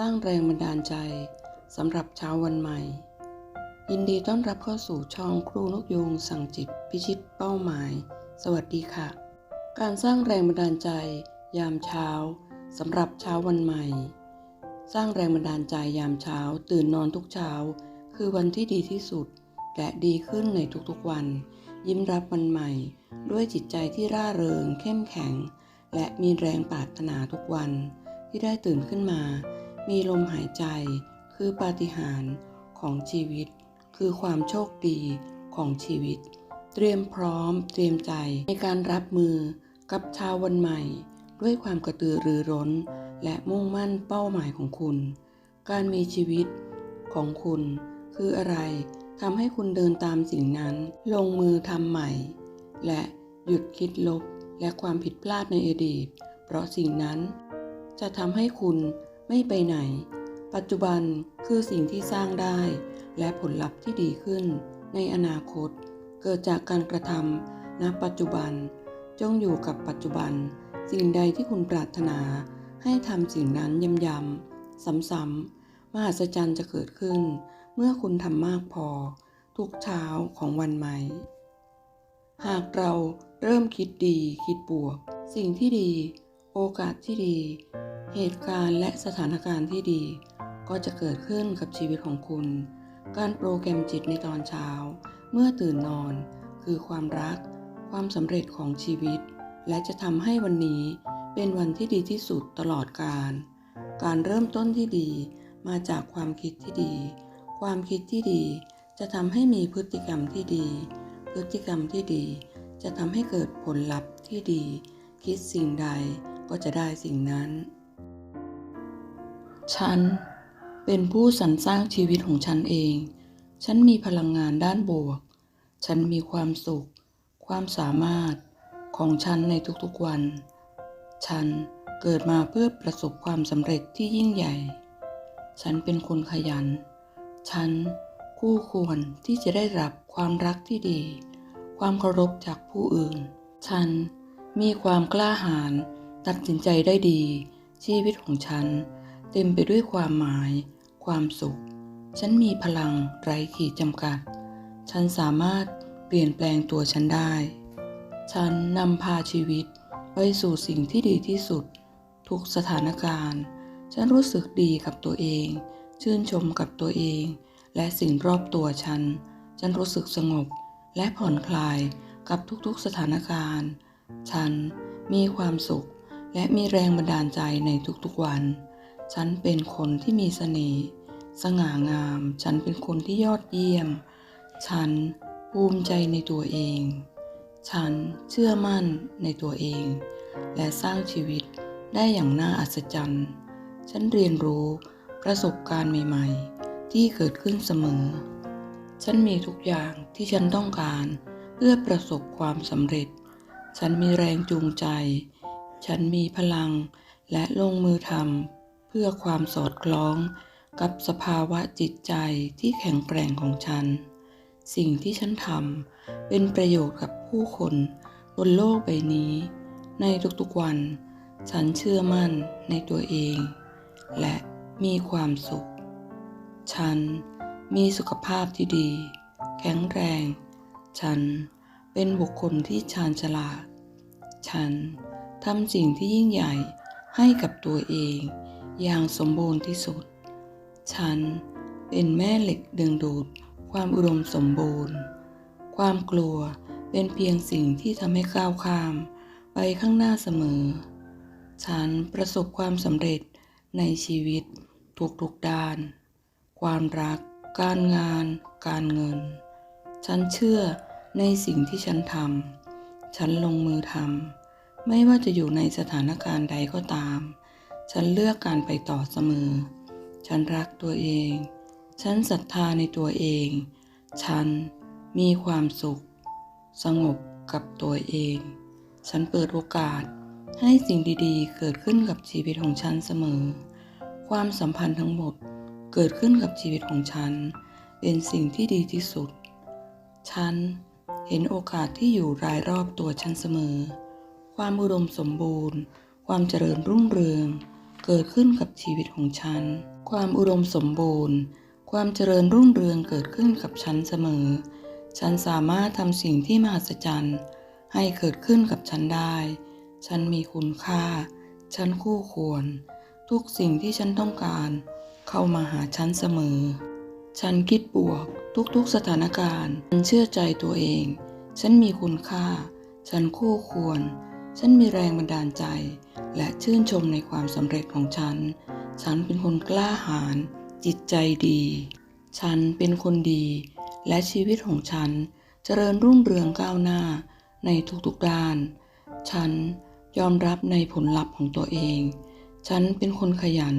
สร้างแรงบันดาลใจสำหรับเช้าวันใหม่ ยินดีต้อนรับเข้าสู่ช่องครูนกยูงสั่งจิตพิชิตเป้าหมาย สวัสดีค่ะ การสร้างแรงบันดาลใจ ยามเช้าสำหรับเช้าวันใหม่ สร้างแรงบันดาลใจยามเช้า ตื่นนอนทุกเช้า คือวันที่ดีที่สุด และดีขึ้นในทุกๆวัน ยิ้มรับวันใหม่ ด้วยจิตใจที่ร่าเริง เข้มแข็ง และมีแรงปรารถนาทุกวัน ที่ได้ตื่นขึ้นมา มีลมหายใจ คือปาฏิหาริย์ของชีวิต คือความโชคดีของชีวิต เตรียมพร้อม เตรียมใจในการรับมือกับเช้าวันใหม่ ด้วยความกระตือรือร้น และมุ่งมั่นเป้าหมายของคุณ การมีชีวิตของคุณ คืออะไรทำให้คุณเดินตามสิ่งนั้น ลงมือทำใหม่ และหยุดคิดลบและความผิดพลาดในอดีต เพราะสิ่งนั้นจะทำให้คุณ ไม่ไปไหน ปัจจุบันคือสิ่งที่สร้างได้ และผลลัพธ์ที่ดีขึ้น ในอนาคต เกิดจากการกระทำณปัจจุบัน จงอยู่กับปัจจุบัน สิ่งใดที่คุณปรารถนา ให้ทำสิ่งนั้นย้ำๆซ้ำๆมหัศจรรย์จะเกิดขึ้น เมื่อคุณทำมากพอ ทุกเช้าของวันใหม่ หากเราเริ่มคิดดีคิดบวก สิ่งที่ดี โอกาสที่ดี เหตุการณ์และสถานการณ์ที่ดี ก็จะเกิดขึ้นกับชีวิตของคุณ การโปรแกรมจิตในตอนเช้า เมื่อตื่นนอน คือความรัก ความสำเร็จของชีวิต และจะทำให้วันนี้เป็นวันที่ดีที่สุดตลอดกาลการเริ่มต้นที่ดีมาจากความคิดที่ดี ความคิดที่ดีจะทำให้มีพฤติกรรมที่ดี พฤติกรรมที่ดี จะทำให้เกิดผลลัพธ์ที่ดี คิดสิ่งใดก็จะได้สิ่งนั้น ฉันเป็นผู้สรรสร้างชีวิตของฉันเอง ฉันมีพลังงานด้านบวก ฉันมีความสุข ความสามารถของฉันในทุกๆวัน ฉันเกิดมาเพื่อประสบความสำเร็จที่ยิ่งใหญ่ ฉันเป็นคนขยัน ฉันคู่ควรที่จะได้รับความรักที่ดี ความเคารพจากผู้อื่น ฉันมีความกล้าหาญตัดสินใจได้ดี ชีวิตของฉัน เต็มไปด้วยความหมาย ความสุข ฉันมีพลังไร้ขีดจำกัด ฉันสามารถเปลี่ยนแปลงตัวฉันได้ ฉันนำพาชีวิตไปสู่สิ่งที่ดีที่สุด ทุกสถานการณ์ ฉันรู้สึกดีกับตัวเอง ชื่นชมกับตัวเอง และสิ่งรอบตัวฉัน ฉันรู้สึกสงบและผ่อนคลายกับทุกๆสถานการณ์ ฉันมีความสุขและมีแรงบันดาลใจในทุกๆวัน ฉันเป็นคนที่มีเสน่ห์สง่างาม ฉันเป็นคนที่ยอดเยี่ยม ฉันภูมิใจในตัวเอง ฉันเชื่อมั่นในตัวเอง และสร้างชีวิตได้อย่างน่าอัศจรรย์ ฉันเรียนรู้ประสบการณ์ใหม่ๆ ที่เกิดขึ้นเสมอ ฉันมีทุกอย่างที่ฉันต้องการเพื่อประสบความสำเร็จ ฉันมีแรงจูงใจ ฉันมีพลังและลงมือทำ เพื่อความสอดคล้องกับสภาวะจิตใจที่แข็งแกร่งของฉัน สิ่งที่ฉันทำเป็นประโยชน์กับผู้คนบนโลกใบนี้ ในทุกๆวัน ฉันเชื่อมั่นในตัวเอง และมีความสุข ฉันมีสุขภาพที่ดี แข็งแรง ฉันเป็นบุคคลที่ชาญฉลาด ฉันทำสิ่งที่ยิ่งใหญ่ให้กับตัวเอง อย่างสมบูรณ์ที่สุด ฉันเป็นแม่เหล็กดึงดูดความอุดมสมบูรณ์ ความกลัวเป็นเพียงสิ่งที่ทำให้ก้าวข้าม ไปข้างหน้าเสมอ ฉันประสบความสำเร็จในชีวิตทุกๆด้าน ความรัก การงาน การเงิน ฉันเชื่อในสิ่งที่ฉันทำ ฉันลงมือทำ ไม่ว่าจะอยู่ในสถานการณ์ใดก็ตาม ฉันเลือกการไปต่อเสมอ ฉันรักตัวเอง ฉันศรัทธาในตัวเอง ฉันมีความสุข สงบกับตัวเอง ฉันเปิดโอกาสให้สิ่งดีๆ เกิดขึ้นกับชีวิตของฉันเสมอ ความสัมพันธ์ทั้งหมดเกิดขึ้นกับชีวิตของฉัน เป็นสิ่งที่ดีที่สุด ฉันเห็นโอกาสที่อยู่รายรอบตัวฉันเสมอ ความอุดมสมบูรณ์ ความเจริญรุ่งเรือง เกิดขึ้นกับชีวิตของฉัน ความอุดมสมบูรณ์ ความเจริญรุ่งเรืองเกิดขึ้นกับฉันเสมอ ฉันสามารถทำสิ่งที่มหัศจรรย์ ให้เกิดขึ้นกับฉันได้ ฉันมีคุณค่า ฉันคู่ควร ทุกสิ่งที่ฉันต้องการ เข้ามาหาฉันเสมอ ฉันคิดบวกทุกๆสถานการณ์ ฉันเชื่อใจตัวเอง ฉันมีคุณค่า ฉันคู่ควร ฉันมีแรงบันดาลใจ และชื่นชมในความสำเร็จของฉัน ฉันเป็นคนกล้าหาญจิตใจดี ฉันเป็นคนดี และชีวิตของฉันเจริญรุ่งเรืองก้าวหน้าในทุกๆด้าน ฉันยอมรับในผลลัพธ์ของตัวเอง ฉันเป็นคนขยัน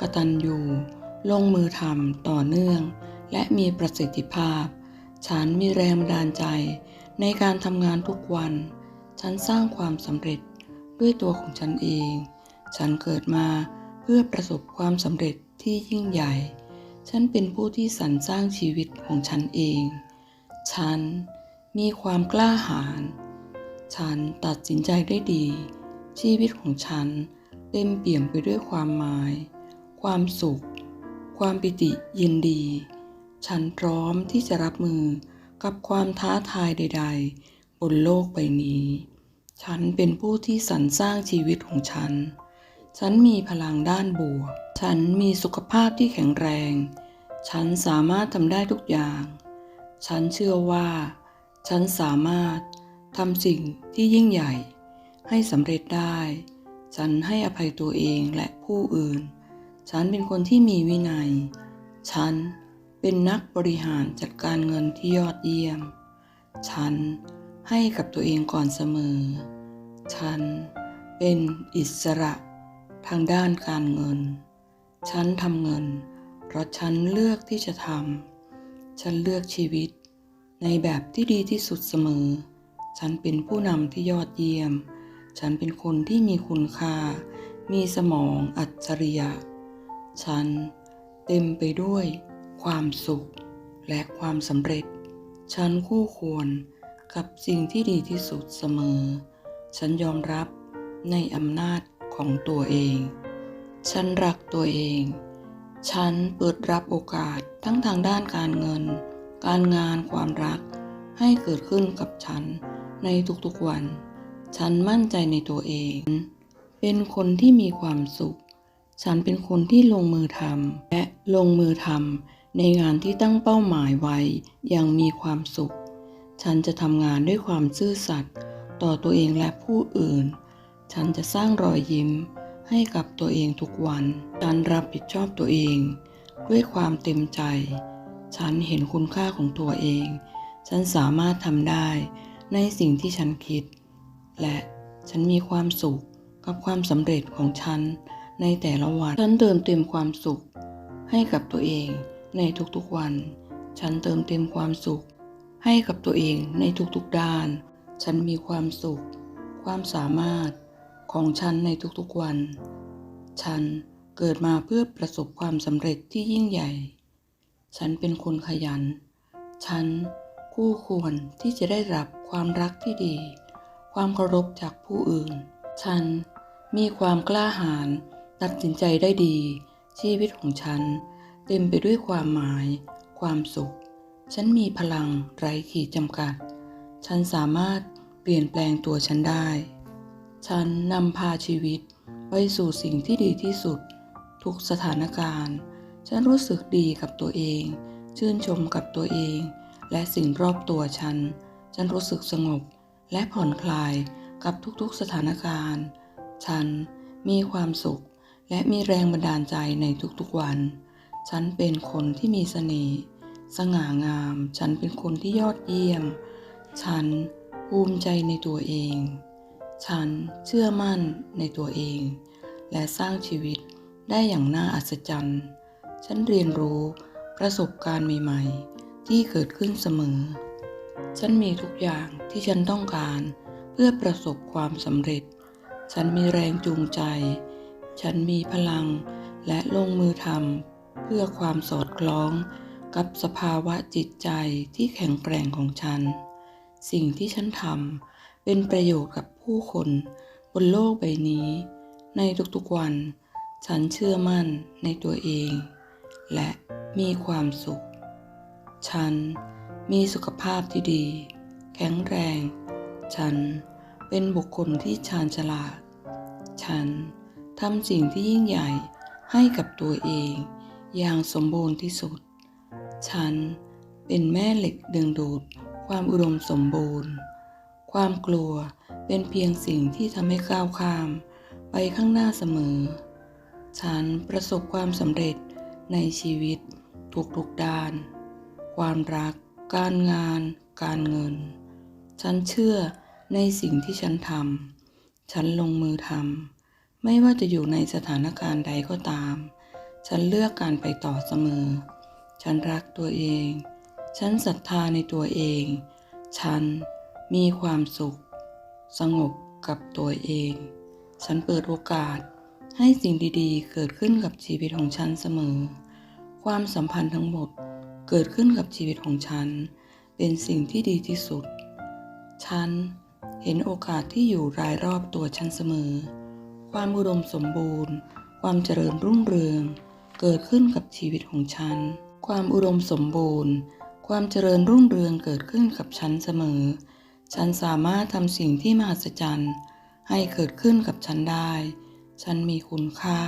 กระตัญญูลงมือทำต่อเนื่อง และมีประสิทธิภาพ ฉันมีแรงบันดาลใจในการทำงานทุกวัน ฉันสร้างความสำเร็จด้วยตัวของฉันเอง ฉันเกิดมาเพื่อประสบความสำเร็จที่ยิ่งใหญ่ ฉันเป็นผู้ที่สรรสร้างชีวิตของฉันเอง ฉันมีความกล้าหาญ ฉันตัดสินใจได้ดี ชีวิตของฉันเต็มเปี่ยมไปด้วยความหมาย ความสุข ความปิติยินดี ฉันพร้อมที่จะรับมือกับความท้าทายใด ๆ บนโลกใบนี้ ฉันเป็นผู้ที่สรรสร้างชีวิตของฉัน ฉันมีพลังด้านบวก ฉันมีสุขภาพที่แข็งแรง ฉันสามารถทำได้ทุกอย่าง ฉันเชื่อว่า ฉันสามารถทำสิ่งที่ยิ่งใหญ่ ให้สำเร็จได้ ฉันให้อภัยตัวเองและผู้อื่น ฉันเป็นคนที่มีวินัย ฉันเป็นนักบริหารจัดการเงินที่ยอดเยี่ยม ฉัน ให้กับตัวเองก่อนเสมอ ฉันเป็นอิสระทางด้านการเงิน ฉันทำเงิน เพราะฉันเลือกที่จะทำ ฉันเลือกชีวิต ในแบบที่ดีที่สุดเสมอ ฉันเป็นผู้นำที่ยอดเยี่ยม ฉันเป็นคนที่มีคุณค่า มีสมองอัจฉริยะ ฉันเต็มไปด้วยความสุขและความสำเร็จ ฉันคู่ควร กับสิ่งที่ดีที่สุดเสมอ ฉันยอมรับในอำนาจของตัวเอง ฉันรักตัวเอง ฉันเปิดรับโอกาสทั้งทางด้านการเงิน การงานความรักให้เกิดขึ้นกับฉันในทุกๆวัน ฉันมั่นใจในตัวเอง เป็นคนที่มีความสุข ฉันเป็นคนที่ลงมือทำและลงมือทำในงานที่ตั้งเป้าหมายไว้อย่างมีความสุข ฉันจะทำงานด้วยความซื่อสัตย์ต่อตัวเองและผู้อื่น ฉันจะสร้างรอยยิ้มให้กับตัวเองทุกวัน ฉันรับผิดชอบตัวเอง ด้วยความเต็มใจ ฉันเห็นคุณค่าของตัวเอง ฉันสามารถทำได้ในสิ่งที่ฉันคิด และฉันมีความสุขกับความสำเร็จของฉันในแต่ละวัน ฉันเติมเต็มความสุขให้กับตัวเองในทุกๆวัน ฉันเติมเต็มความสุข ให้กับตัวเองในทุกๆด้าน ฉันมีความสุข ความสามารถของฉันในทุกๆวัน ฉันเกิดมาเพื่อประสบความสำเร็จที่ยิ่งใหญ่ ฉันเป็นคนขยัน ฉันคู่ควรที่จะได้รับความรักที่ดี ความเคารพจากผู้อื่น ฉันมีความกล้าหาญตัดสินใจได้ดี ชีวิตของฉันเต็มไปด้วยความหมาย ความสุข ฉันมีพลังไร้ขีดจำกัด ฉันสามารถเปลี่ยนแปลงตัวฉันได้ ฉันนำพาชีวิตไปสู่สิ่งที่ดีที่สุด ทุกสถานการณ์ ฉันรู้สึกดีกับตัวเอง ชื่นชมกับตัวเอง และสิ่งรอบตัวฉัน ฉันรู้สึกสงบและผ่อนคลายกับทุกๆสถานการณ์ ฉันมีความสุขและมีแรงบันดาลใจในทุกๆวัน ฉันเป็นคนที่มีเสน่ห์ สง่างาม ฉันเป็นคนที่ยอดเยี่ยม ฉันภูมิใจในตัวเอง ฉันเชื่อมั่นในตัวเอง และสร้างชีวิตได้อย่างน่าอัศจรรย์ ฉันเรียนรู้ประสบการณ์ใหม่ๆ ที่เกิดขึ้นเสมอ ฉันมีทุกอย่างที่ฉันต้องการเพื่อประสบความสำเร็จ ฉันมีแรงจูงใจ ฉันมีพลังและลงมือทำเพื่อความสอดคล้อง กับสภาวะจิตใจที่แข็งแกร่งของฉัน สิ่งที่ฉันทำเป็นประโยชน์กับผู้คนบนโลกใบนี้ ในทุกๆวัน ฉันเชื่อมั่นในตัวเอง และมีความสุข ฉันมีสุขภาพที่ดี แข็งแรง ฉันเป็นบุคคลที่ชาญฉลาด ฉันทำสิ่งที่ยิ่งใหญ่ให้กับตัวเอง อย่างสมบูรณ์ที่สุด ฉันเป็นแม่เหล็กดึงดูดความอุดมสมบูรณ์ ความกลัวเป็นเพียงสิ่งที่ทำให้ก้าวข้าม ไปข้างหน้าเสมอ ฉันประสบความสำเร็จในชีวิตทุกๆด้าน ความรัก การงาน การเงิน ฉันเชื่อในสิ่งที่ฉันทำ ฉันลงมือทำ ไม่ว่าจะอยู่ในสถานการณ์ใดก็ตาม ฉันเลือกการไปต่อเสมอ ฉันรักตัวเอง ฉันศรัทธาในตัวเอง ฉันมีความสุข สงบกับตัวเอง ฉันเปิดโอกาสให้สิ่งดีๆ เกิดขึ้นกับชีวิตของฉันเสมอ ความสัมพันธ์ทั้งหมดเกิดขึ้นกับชีวิตของฉัน เป็นสิ่งที่ดีที่สุด ฉันเห็นโอกาสที่อยู่รายรอบตัวฉันเสมอ ความอุดมสมบูรณ์ ความเจริญรุ่งเรือง เกิดขึ้นกับชีวิตของฉัน ความอุดมสมบูรณ์ ความเจริญรุ่งเรืองเกิดขึ้นกับฉันเสมอ ฉันสามารถทำสิ่งที่มหัศจรรย์ ให้เกิดขึ้นกับฉันได้ ฉันมีคุณค่า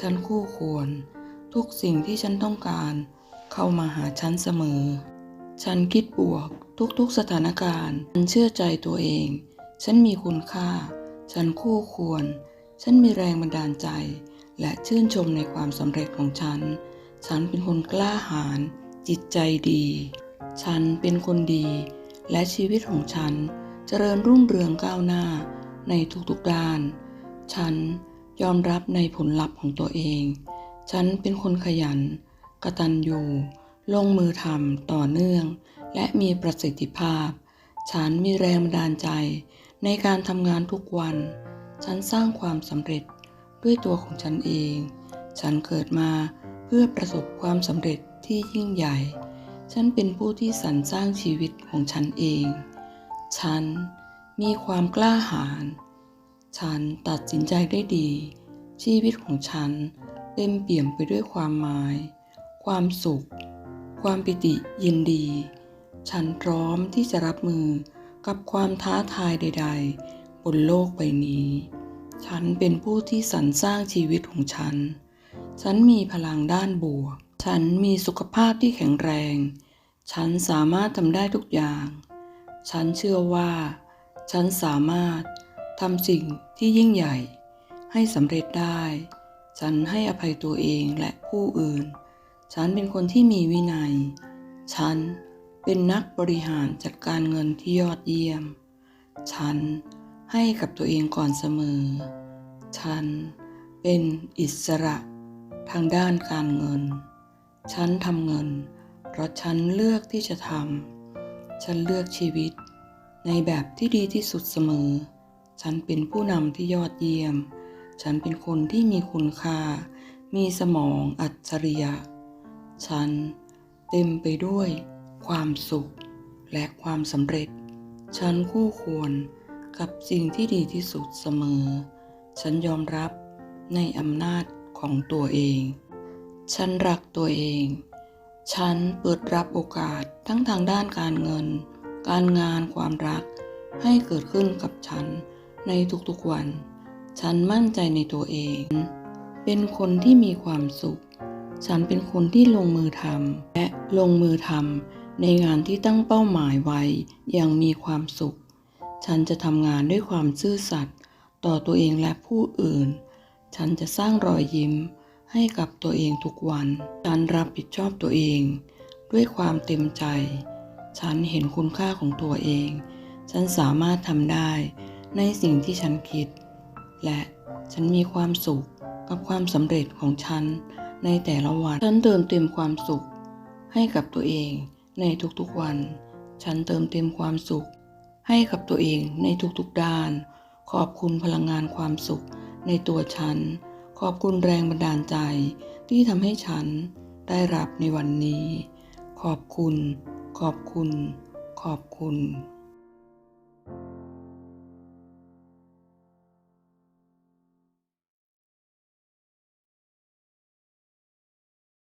ฉันคู่ควร ทุกสิ่งที่ฉันต้องการ เข้ามาหาฉันเสมอ ฉันคิดบวกทุกๆสถานการณ์ ฉันเชื่อใจตัวเอง ฉันมีคุณค่า ฉันคู่ควร ฉันมีแรงบันดาลใจ และชื่นชมในความสำเร็จของฉัน ฉันเป็นคนกล้าหาญจิตใจดี ฉันเป็นคนดี และชีวิตของฉันเจริญรุ่งเรืองก้าวหน้าในทุกๆด้าน ฉันยอมรับในผลลัพธ์ของตัวเอง ฉันเป็นคนขยัน กระตัญญูลงมือทำต่อเนื่อง และมีประสิทธิภาพ ฉันมีแรงบันดาลใจในการทำงานทุกวัน ฉันสร้างความสำเร็จด้วยตัวของฉันเอง ฉันเกิดมาเพื่อประสบความสำเร็จที่ยิ่งใหญ่ ฉันเป็นผู้ที่สรรสร้างชีวิตของฉันเอง ฉันมีความกล้าหาญ ฉันตัดสินใจได้ดี ชีวิตของฉันเต็มเปี่ยมไปด้วยความหมาย ความสุข ความปิติยินดี ฉันพร้อมที่จะรับมือกับความท้าทายใด ๆ บนโลกใบนี้ ฉันเป็นผู้ที่สรรสร้างชีวิตของฉัน ฉันมีพลังด้านบวก ฉันมีสุขภาพที่แข็งแรง ฉันสามารถทำได้ทุกอย่าง ฉันเชื่อว่า ฉันสามารถทำสิ่งที่ยิ่งใหญ่ ให้สำเร็จได้ ฉันให้อภัยตัวเองและผู้อื่น ฉันเป็นคนที่มีวินัย ฉันเป็นนักบริหารจัดการเงินที่ยอดเยี่ยม ฉันให้กับตัวเองก่อนเสมอ ฉันเป็นอิสระ ทางด้านการเงิน ฉันทำเงิน เพราะฉันเลือกที่จะทำ ฉันเลือกชีวิต ในแบบที่ดีที่สุดเสมอ ฉันเป็นผู้นำที่ยอดเยี่ยม ฉันเป็นคนที่มีคุณค่า มีสมองอัจฉริยะ ฉันเต็มไปด้วยความสุขและความสำเร็จ ฉันคู่ควรกับสิ่งที่ดีที่สุดเสมอ ฉันยอมรับในอำนาจ ของตัวเอง ฉันรักตัวเอง ฉันเปิดรับโอกาสทั้งทางด้านการเงิน การงานความรัก ให้เกิดขึ้นกับฉันในทุกๆวัน ฉันมั่นใจในตัวเอง เป็นคนที่มีความสุข ฉันเป็นคนที่ลงมือทำและลงมือทำในงานที่ตั้งเป้าหมายไว้อย่างมีความสุข ฉันจะทำงานด้วยความซื่อสัตย์ต่อตัวเองและผู้อื่น ฉันจะสร้างรอยยิ้มให้กับตัวเองทุกวัน ฉันรับผิดชอบตัวเอง ด้วยความเต็มใจ ฉันเห็นคุณค่าของตัวเอง ฉันสามารถทำได้ในสิ่งที่ฉันคิด และฉันมีความสุขกับความสำเร็จของฉันในแต่ละวัน ฉันเติมเต็มความสุข ให้กับตัวเองในทุกๆวัน ฉันเติมเต็มความสุข ให้กับตัวเองในทุกๆด้าน ขอบคุณพลังงานความสุข ในตัวฉัน ขอบคุณแรงบันดาลใจที่ทำให้ฉันได้รับในวันนี้ ขอบคุณ ขอบคุณ ขอบคุณ